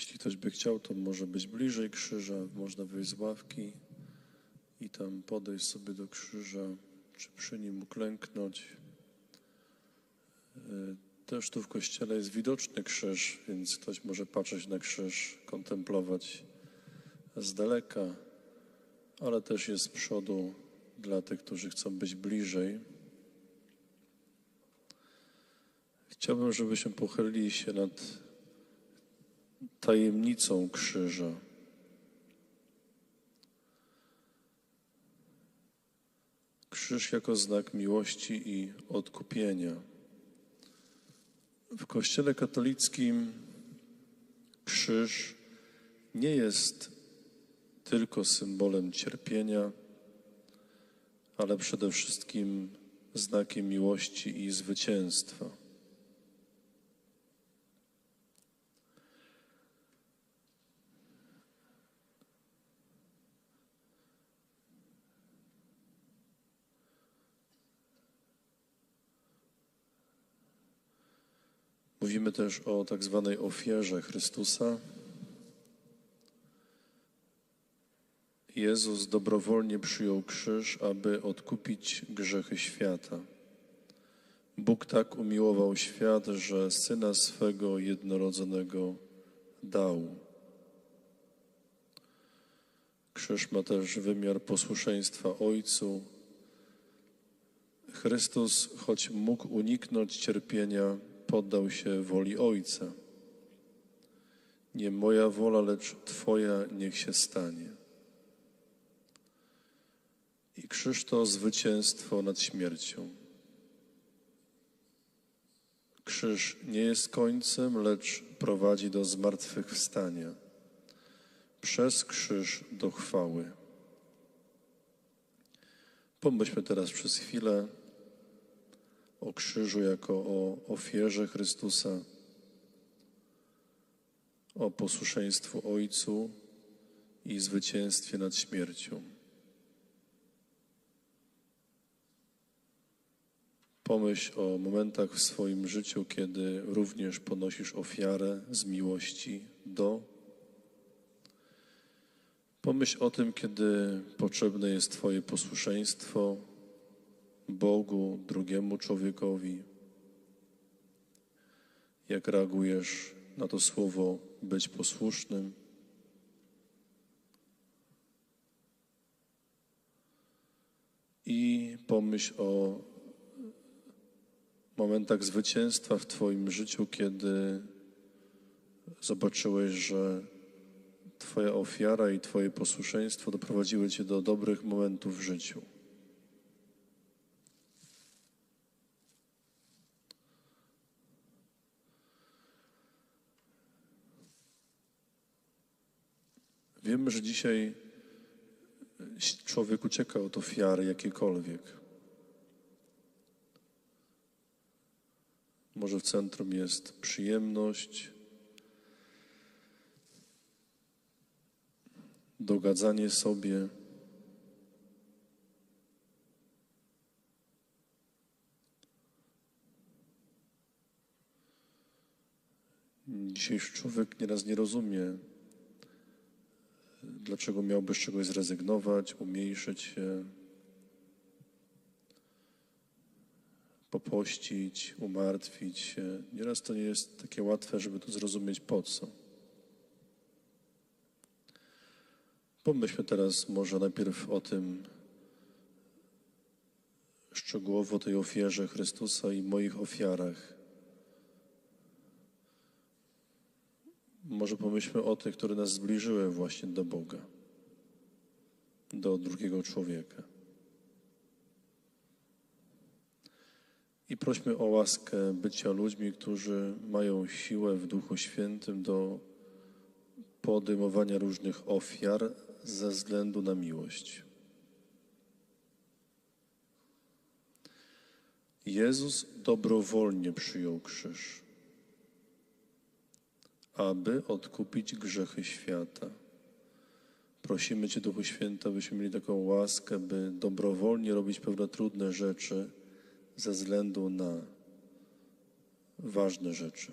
Jeśli ktoś by chciał, to może być bliżej krzyża, można wyjść z ławki i tam podejść sobie do krzyża, czy przy nim uklęknąć. Y, Też tu w kościele jest widoczny krzyż, więc ktoś może patrzeć na krzyż, kontemplować z daleka, ale też jest z przodu dla tych, którzy chcą być bliżej. Chciałbym, żebyśmy pochylili się nad tajemnicą krzyża. Krzyż jako znak miłości i odkupienia. W Kościele katolickim krzyż nie jest tylko symbolem cierpienia, ale przede wszystkim znakiem miłości i zwycięstwa. Mówimy też o tak zwanej ofierze Chrystusa. Jezus dobrowolnie przyjął krzyż, aby odkupić grzechy świata. Bóg tak umiłował świat, że syna swego jednorodzonego dał. Krzyż ma też wymiar posłuszeństwa Ojcu. Chrystus, choć mógł uniknąć cierpienia, poddał się woli Ojca. Nie moja wola, lecz Twoja niech się stanie. I krzyż to zwycięstwo nad śmiercią. Krzyż nie jest końcem, lecz prowadzi do zmartwychwstania. Przez krzyż do chwały. Pomyślmy teraz przez chwilę o krzyżu jako o ofierze Chrystusa, o posłuszeństwu Ojcu i zwycięstwie nad śmiercią. Pomyśl o momentach w swoim życiu, kiedy również ponosisz ofiarę z miłości do. Pomyśl o tym, kiedy potrzebne jest Twoje posłuszeństwo Bogu, drugiemu człowiekowi. Jak reagujesz na to słowo być posłusznym? I pomyśl o momentach zwycięstwa w Twoim życiu, kiedy zobaczyłeś, że Twoja ofiara i Twoje posłuszeństwo doprowadziły Cię do dobrych momentów w życiu. Wiemy, że dzisiaj człowiek ucieka od ofiary jakiejkolwiek. Może w centrum jest przyjemność, dogadzanie sobie. Dzisiejszy człowiek nieraz nie rozumie, dlaczego miałby z czegoś zrezygnować, umniejszyć się, popościć, umartwić się. Nieraz to nie jest takie łatwe, żeby to zrozumieć po co. Pomyślmy teraz może najpierw o tym szczegółowo tej ofierze Chrystusa i moich ofiarach. Może pomyślmy o tych, które nas zbliżyły właśnie do Boga, do drugiego człowieka. I prośmy o łaskę bycia ludźmi, którzy mają siłę w Duchu Świętym do podejmowania różnych ofiar ze względu na miłość. Jezus dobrowolnie przyjął krzyż, aby odkupić grzechy świata. Prosimy Cię, Duchu Święty, abyśmy mieli taką łaskę, by dobrowolnie robić pewne trudne rzeczy ze względu na ważne rzeczy.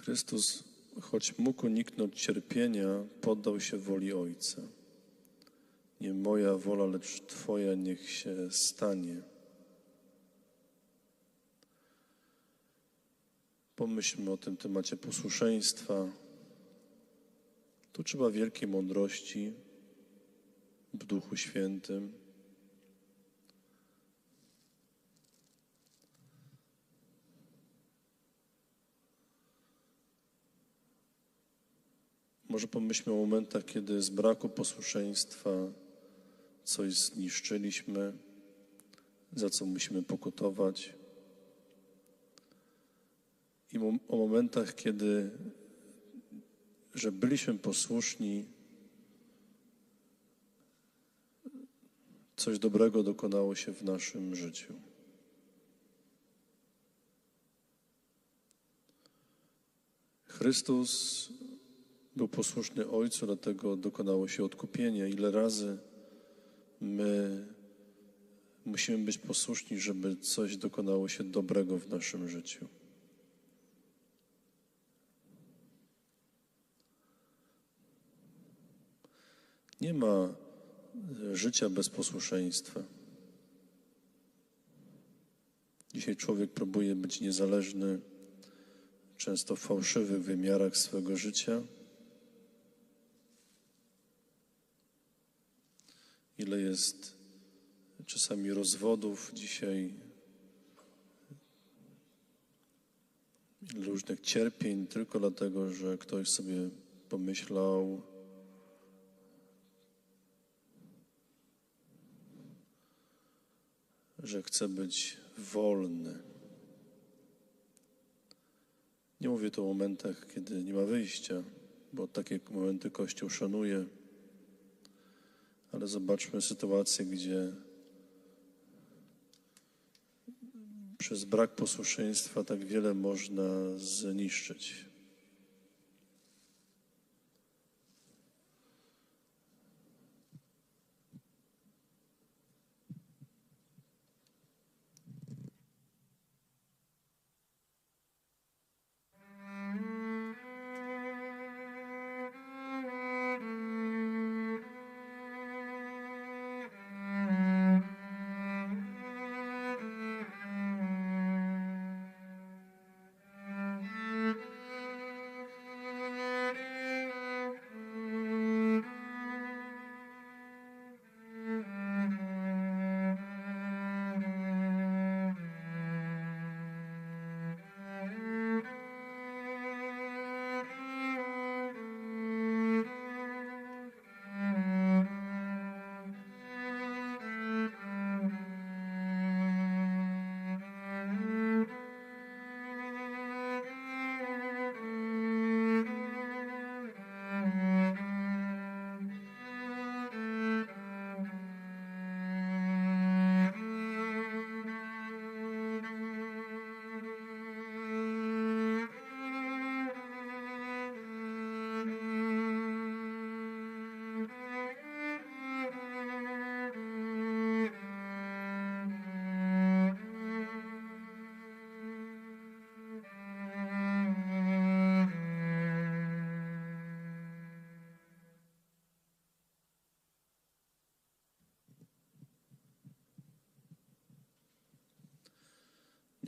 Chrystus, choć mógł uniknąć cierpienia, poddał się woli Ojca. Nie moja wola, lecz Twoja niech się stanie. Pomyślmy o tym temacie posłuszeństwa. Tu trzeba wielkiej mądrości w Duchu Świętym. Może pomyślmy o momentach, kiedy z braku posłuszeństwa coś zniszczyliśmy, za co musimy pokutować. I o momentach, kiedy, że byliśmy posłuszni, coś dobrego dokonało się w naszym życiu. Chrystus był posłuszny Ojcu, dlatego dokonało się odkupienie. Ile razy my musimy być posłuszni, żeby coś dokonało się dobrego w naszym życiu. Nie ma życia bez posłuszeństwa. Dzisiaj człowiek próbuje być niezależny, często w fałszywych wymiarach swego życia. Ile jest czasami rozwodów dzisiaj, ile różnych cierpień tylko dlatego, że ktoś sobie pomyślał, że chce być wolny. Nie mówię tu o momentach, kiedy nie ma wyjścia, bo takie momenty Kościół szanuje, ale zobaczmy sytuację, gdzie przez brak posłuszeństwa tak wiele można zniszczyć.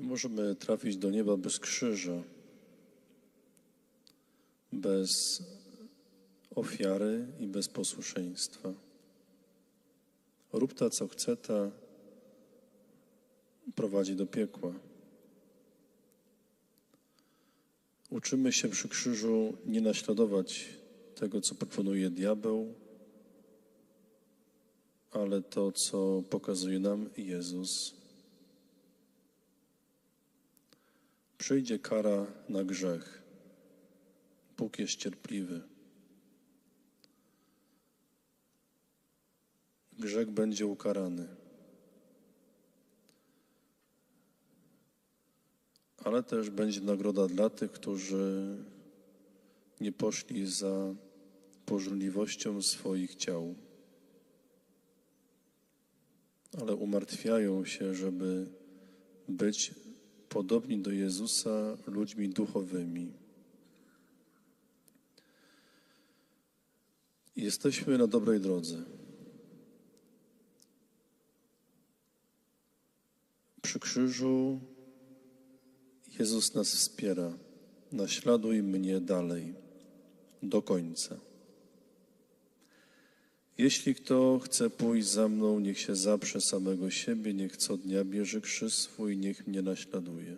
Nie możemy trafić do nieba bez krzyża, bez ofiary i bez posłuszeństwa. Rób ta, co chce, ta prowadzi do piekła. Uczymy się przy krzyżu nie naśladować tego, co proponuje diabeł, ale to, co pokazuje nam Jezus. Przyjdzie kara na grzech. Bóg jest cierpliwy. Grzech będzie ukarany. Ale też będzie nagroda dla tych, którzy nie poszli za pożądliwością swoich ciał, ale umartwiają się, żeby być podobni do Jezusa ludźmi duchowymi. Jesteśmy na dobrej drodze. Przy krzyżu Jezus nas wspiera. Naśladuj mnie dalej, do końca. Jeśli kto chce pójść za mną, niech się zaprze samego siebie, niech co dnia bierze krzyż swój, niech mnie naśladuje.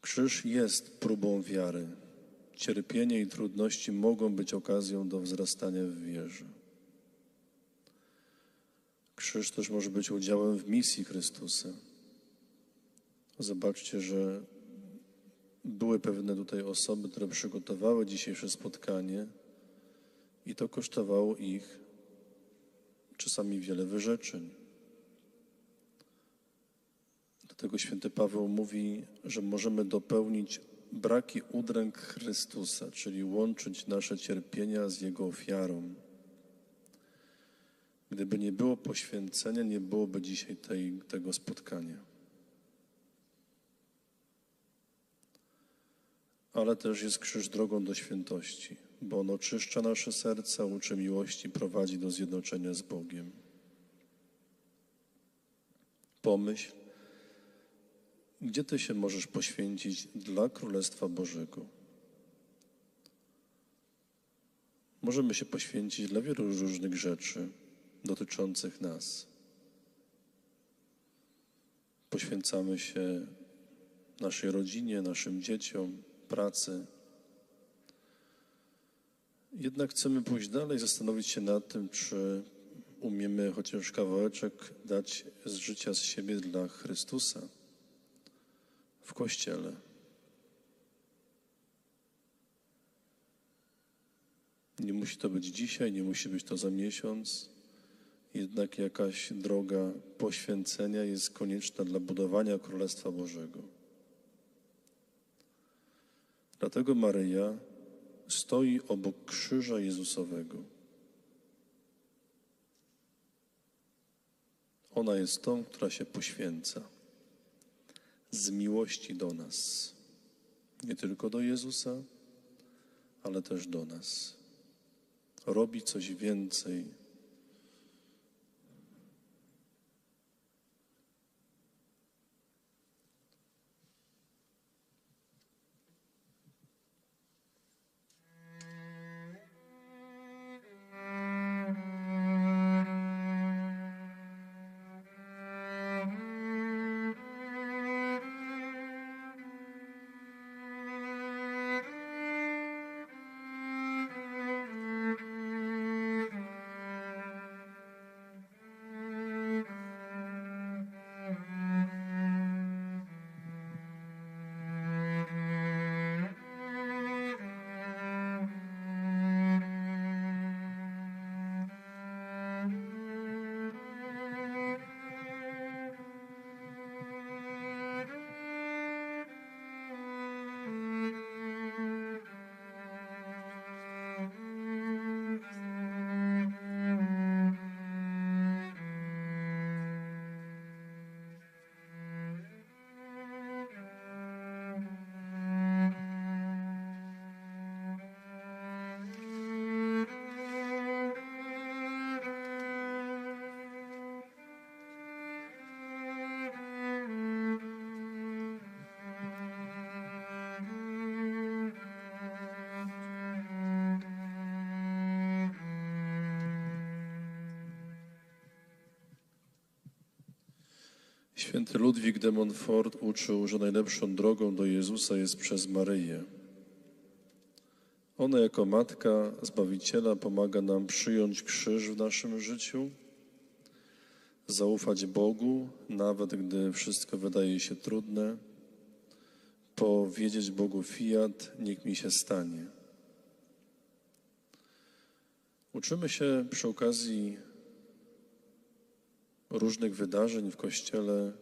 Krzyż jest próbą wiary. Cierpienie i trudności mogą być okazją do wzrastania w wierze. Krzyż też może być udziałem w misji Chrystusa. Zobaczcie, że były pewne tutaj osoby, które przygotowały dzisiejsze spotkanie i to kosztowało ich czasami wiele wyrzeczeń. Dlatego święty Paweł mówi, że możemy dopełnić braki udręk Chrystusa, czyli łączyć nasze cierpienia z Jego ofiarą. Gdyby nie było poświęcenia, nie byłoby dzisiaj tej, tego spotkania. Ale też jest krzyż drogą do świętości, bo on oczyszcza nasze serca, uczy miłości, prowadzi do zjednoczenia z Bogiem. Pomyśl, gdzie Ty się możesz poświęcić dla Królestwa Bożego? Możemy się poświęcić dla wielu różnych rzeczy dotyczących nas. Poświęcamy się naszej rodzinie, naszym dzieciom, pracy. Jednak chcemy pójść dalej, zastanowić się nad tym, czy umiemy chociaż kawałeczek dać z życia z siebie dla Chrystusa w kościele. Nie musi to być dzisiaj, nie musi być to za miesiąc. Jednak jakaś droga poświęcenia jest konieczna dla budowania Królestwa Bożego. Dlatego Maryja stoi obok krzyża Jezusowego. Ona jest tą, która się poświęca z miłości do nas. Nie tylko do Jezusa, ale też do nas. Robi coś więcej. Święty Ludwik de Montfort uczył, że najlepszą drogą do Jezusa jest przez Maryję. Ona jako matka Zbawiciela pomaga nam przyjąć krzyż w naszym życiu, zaufać Bogu, nawet gdy wszystko wydaje się trudne, powiedzieć Bogu fiat, niech mi się stanie. Uczymy się przy okazji różnych wydarzeń w Kościele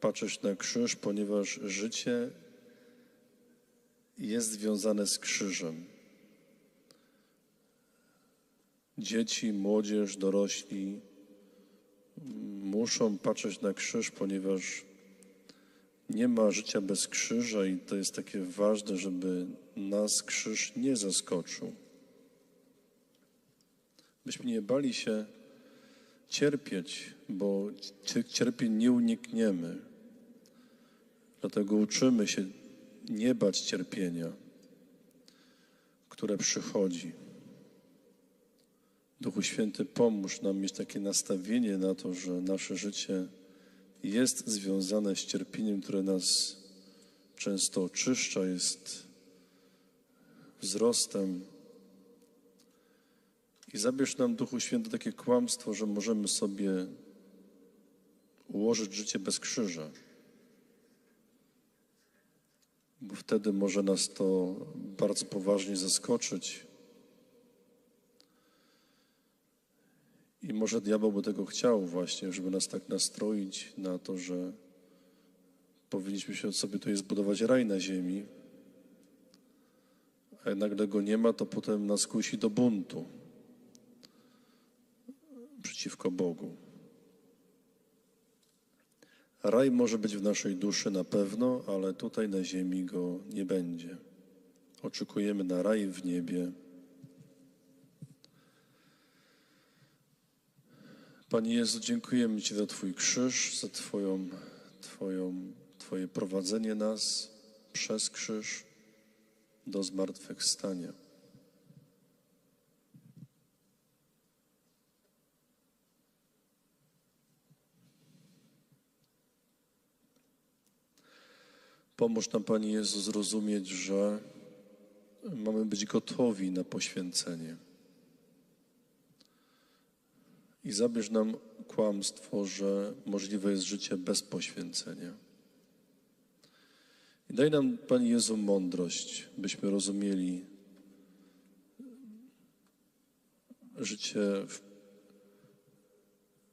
patrzeć na krzyż, ponieważ życie jest związane z krzyżem. Dzieci, młodzież, dorośli muszą patrzeć na krzyż, ponieważ Nie ma życia bez krzyża i to jest takie ważne, żeby nas krzyż nie zaskoczył. Byśmy nie bali się cierpieć, bo cierpień nie unikniemy. Dlatego uczymy się nie bać cierpienia, które przychodzi. Duchu Święty, pomóż nam mieć takie nastawienie na to, że nasze życie jest związane z cierpieniem, które nas często oczyszcza, jest wzrostem. I zabierz nam, Duchu Święty, takie kłamstwo, że możemy sobie ułożyć życie bez krzyża. Bo wtedy może nas to bardzo poważnie zaskoczyć. I może diabeł by tego chciał właśnie, żeby nas tak nastroić na to, że powinniśmy się sobie tutaj zbudować raj na ziemi, a nagle go nie ma, to potem nas kusi do buntu przeciwko Bogu. Raj może być w naszej duszy na pewno, ale tutaj na ziemi go nie będzie. Oczekujemy na raj w niebie. Panie Jezu, dziękujemy Ci za Twój krzyż, za Twoją, Twoją, Twoje prowadzenie nas przez krzyż do zmartwychwstania. Pomóż nam, Panie Jezu, zrozumieć, że mamy być gotowi na poświęcenie. I zabierz nam kłamstwo, że możliwe jest życie bez poświęcenia. I daj nam, Panie Jezu, mądrość, byśmy rozumieli życie w,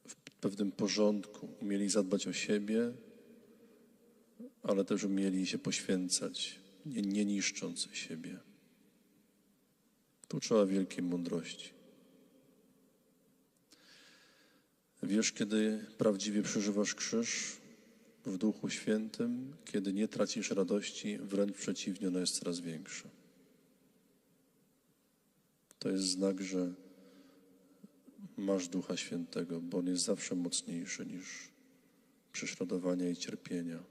w pewnym porządku, umieli zadbać o siebie, ale też umieli się poświęcać, nie, nie niszcząc siebie. Tu trzeba wielkiej mądrości. Wiesz, kiedy prawdziwie przeżywasz krzyż w Duchu Świętym, kiedy nie tracisz radości, wręcz przeciwnie, ona jest coraz większa. To jest znak, że masz Ducha Świętego, bo on jest zawsze mocniejszy niż prześladowania i cierpienia.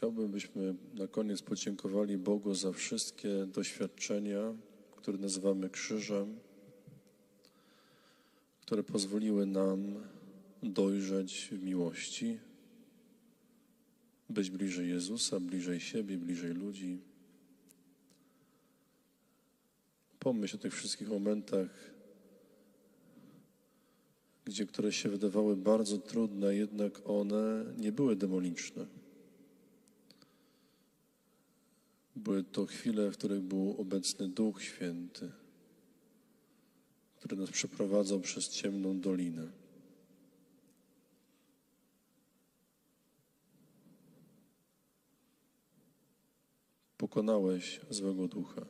Chciałbym, byśmy na koniec podziękowali Bogu za wszystkie doświadczenia, które nazywamy krzyżem, które pozwoliły nam dojrzeć w miłości, być bliżej Jezusa, bliżej siebie, bliżej ludzi. Pomyśl o tych wszystkich momentach, gdzie które się wydawały bardzo trudne, jednak one nie były demoniczne. Były to chwile, w których był obecny Duch Święty, który nas przeprowadzał przez ciemną dolinę. Pokonałeś złego ducha,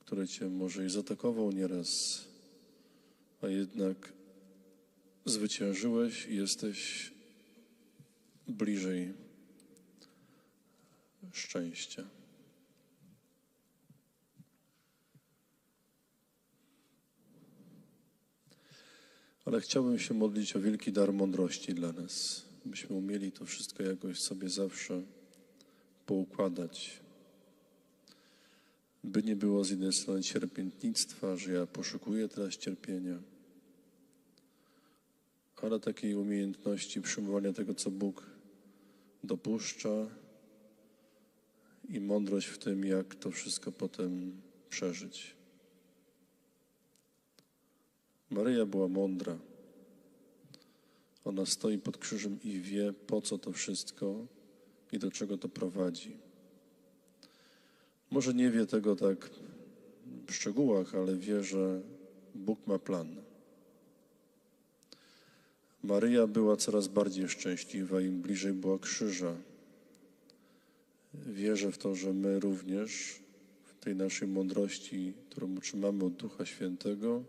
który cię może i zaatakował nieraz, a jednak zwyciężyłeś i jesteś bliżej szczęścia. Ale chciałbym się modlić o wielki dar mądrości dla nas, byśmy umieli to wszystko jakoś sobie zawsze poukładać. By nie było z jednej strony cierpiętnictwa, że ja poszukuję teraz cierpienia, ale takiej umiejętności przyjmowania tego, co Bóg dopuszcza i mądrość w tym, jak to wszystko potem przeżyć. Maryja była mądra. Ona stoi pod krzyżem i wie, po co to wszystko i do czego to prowadzi. Może nie wie tego tak w szczegółach, ale wie, że Bóg ma plan. Maryja była coraz bardziej szczęśliwa, im bliżej była krzyża. Wierzę w to, że my również w tej naszej mądrości, którą otrzymamy od Ducha Świętego,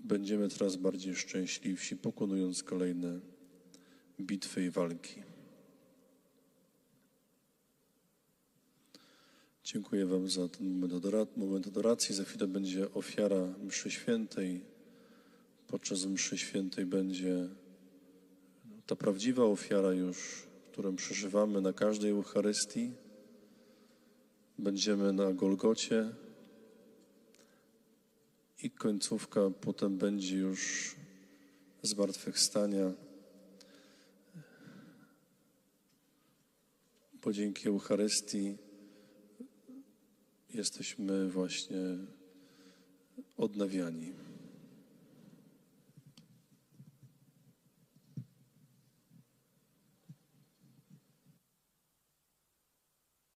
będziemy coraz bardziej szczęśliwsi, pokonując kolejne bitwy i walki. Dziękuję Wam za ten moment, adora- moment adoracji. Za chwilę będzie ofiara mszy świętej. Podczas mszy świętej będzie ta prawdziwa ofiara już, którą przeżywamy na każdej Eucharystii. Będziemy na Golgocie i końcówka potem będzie już zmartwychwstania. Bo dzięki Eucharystii jesteśmy właśnie odnawiani.